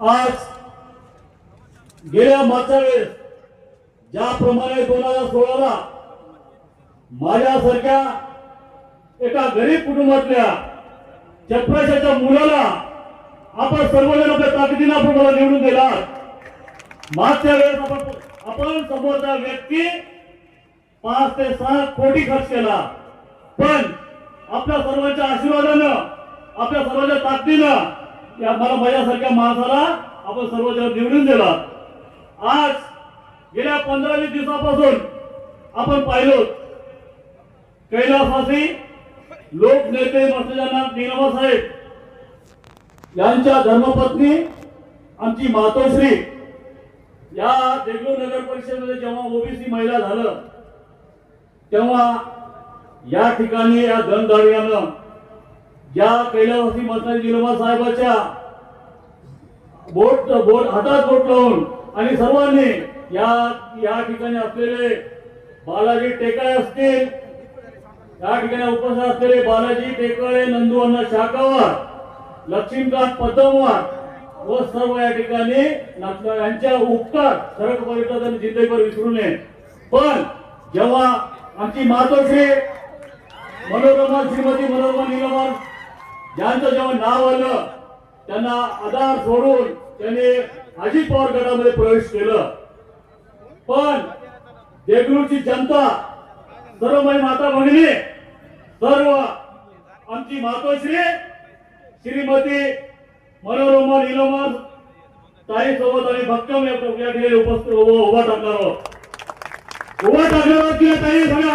आज गेल्या मागच्या वेळेस ज्याप्रमाणे दोन हजार सोळाला माझ्यासारख्या एका गरीब कुटुंबातल्या चपराशाच्या मुलाला आपण सर्वजण आपल्या ताकदीनं आपण मला निवडून दिला मागच्या वेळेस आपण आपण समोरचा व्यक्ती पाच ते सहा कोटी खर्च केला. पण आपल्या सर्वांच्या आशीर्वादानं आपल्या सर्वांच्या ताकदीनं की आम्हाला माझ्यासारख्या माणसाला आपण सर्वजण निवडून दिला आज गेल्या पंधरा वीस दिवसापासून आपण पाहिलो कैलासवासी लोकनेते मस्तजाना निलमा साहेब यांच्या धर्मपत्नी आमची मातोश्री या देगलूर नगर परिषदेमध्ये जेव्हा ओबीसी महिला झालं तेव्हा या ठिकाणी या धनधार्यानं ज्या कैलासवासी मस्तानी जिलोबा साहेबाच्या बोट बोट हातात बोट लावून आणि सर्वांनी या या ठिकाणी असलेले बालाजी टेकाळे असतील या ठिकाणी उपस्थित असलेले बालाजी टेकाळे नंदू अण्णा शाकावर लक्ष्मीकांत पदमवार व सर्व या ठिकाणी यांच्या उपकार सरक पर्यटक आणि जिल्हेभर विसरू नये. पण जेव्हा आमची मातोश्री मनोरमा श्रीमती मनोरमा निगमन ज्यांचं जेव्हा नाव आलं त्यांना आधार सोडून त्यांनी अजित पवार गटामध्ये प्रवेश केलं. पण देगलूरची जनता सर्व माझी माता भगिनी सर्व आमची मातोश्री श्रीमती मनोरमा निलमन ताई सोबत आणि भक्कम या ठिकाणी उपस्थित उभा टाकणार आहोत उभा टाकणार तिला ताई सगळे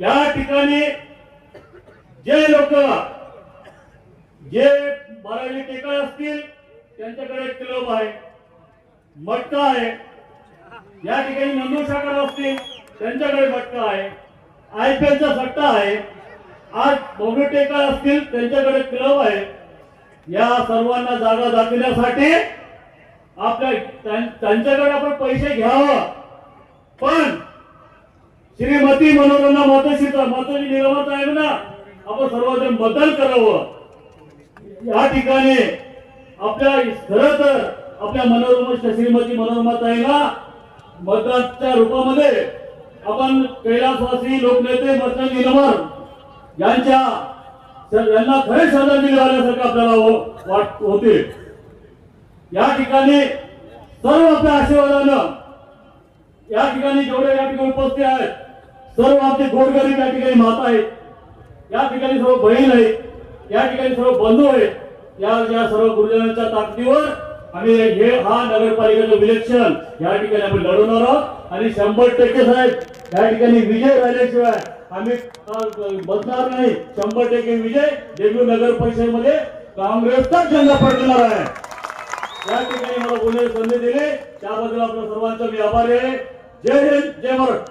या ठिकाणी जे लोक जे बारावी टेकाळ असतील त्यांच्याकडे क्लब आहे. मटका आहे. या ठिकाणी नंदू शाखा असतील त्यांच्याकडे मटका आहे. आय पी एलचा सट्टा आहे. आज बोगडी टेकाळ असतील त्यांच्याकडे क्लब आहे. या सर्वांना जागा दाखवण्यासाठी आपल्या त्यांच्याकडे आपण पैसे घ्यावं. पण श्रीमती मनोरमा मातोश्रीचा मातोश्री निगमत आहे ना आपण सर्वजण मतदान करावं. या ठिकाणी आपल्या खर तर आपल्या मनोरमा श्रीमती मनोरमा ताईला मतदानच्या रूपामध्ये आपण कैलासवासी लोकनेते मतदान निलमर यांच्या यांना खरे श्रद्धांजली घालण्यासारखं आपल्याला हो-, वाट होते. या ठिकाणी सर्व आपल्या आशीर्वादानं या ठिकाणी जेवढे या ठिकाणी उपस्थित आहेत सर्व आमचे गोरगरीब या ठिकाणी माता आहेत. या ठिकाणी सर्व बहीण आहेत. या ठिकाणी सर्व बंधू आहेत. या या सर्व गुरुजनांच्या ताकदीवर आम्ही हे हा नगरपालिकेचं इलेक्शन या ठिकाणी आम्ही लढवणार आहोत. आणि शंभर टक्के साहेब या ठिकाणी विजय राहिल्याशिवाय आम्ही बसणार नाही. शंभर टक्के विजय देगलूर नगर परिषदेमध्ये काँग्रेसचाच झेंडा पडणार आहे. या ठिकाणी मला बोलण्याची संधी दिली. त्याबद्दल आपल्या सर्वांचा मी आभारी आहे. जय हिंद जय भारत.